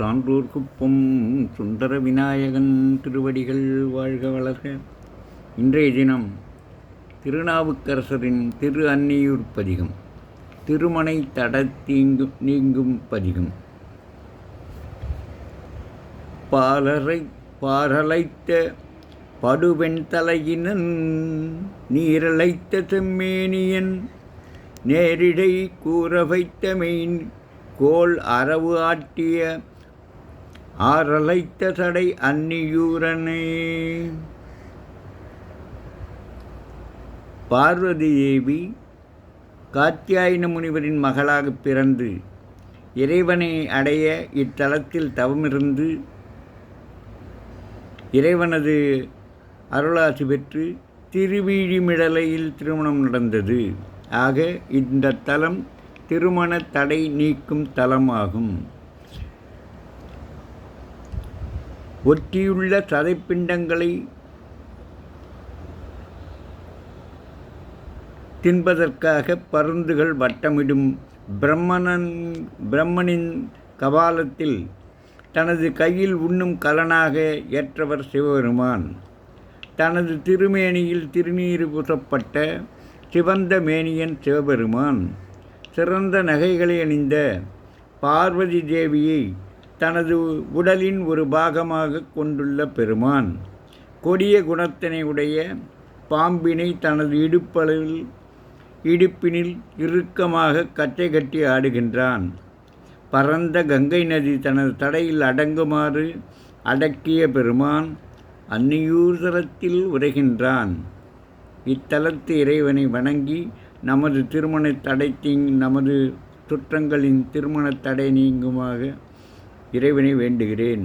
சான்றோர் குப்பம் சுந்தர விநாயகன் திருவடிகள் வாழ்க வளர்க. இன்றைய தினம் திருநாவுக்கரசரின் திரு அன்னியூர் பதிகம் திருமனை தடத்தீங்கும் நீங்கும் பதிகம். பாலரை பாரலைத்த படுவெண் தலையினன் செம்மேனியன் நேரிடை கூற வைத்த மெயின் கோல் அரவு ஆட்டிய ஆரலைத்த தடை அன்னியூரனே. பார்வதி தேவி காத்தியாயன முனிவரின் மகளாகப் பிறந்து இறைவனை அடைய இத்தலத்தில் தவமிருந்து இறைவனது அருளாசி பெற்று திருவீழிமிடலையில் திருமணம் நடந்தது. ஆக இந்த தலம் திருமண தடை நீக்கும் தலமாகும். ஒற்றியுள்ள சதைப்பிண்டங்களை தின்பதற்காக பருந்துகள் வட்டமிடும் பிரம்மணன் பிரம்மனின் கபாலத்தில் தனது கையில் உண்ணும் கலனாக ஏற்றவர் சிவபெருமான். தனது திருமேனியில் திருநீறு பூசப்பட்ட சிவந்த மேனியன் சிவபெருமான். சிறந்த நகைகளை அணிந்த பார்வதி தேவியை தனது உடலின் ஒரு பாகமாக கொண்டுள்ள பெருமான் கொடிய குணத்தினை உடைய பாம்பினை தனது இடுப்பளவில் இடுப்பினில் இறுக்கமாக கச்சை கட்டி ஆடுகின்றான். பரந்த கங்கை நதி தனது தடையில் அடங்குமாறு அடக்கிய பெருமான் அன்னியூர் தலத்தில் உரைகின்றான். இத்தலத்து இறைவனை வணங்கி நமது திருமண தடை தீங் நமது சுற்றங்களின் திருமண தடை நீங்குமாக இறைவனை வேண்டுகிறேன்.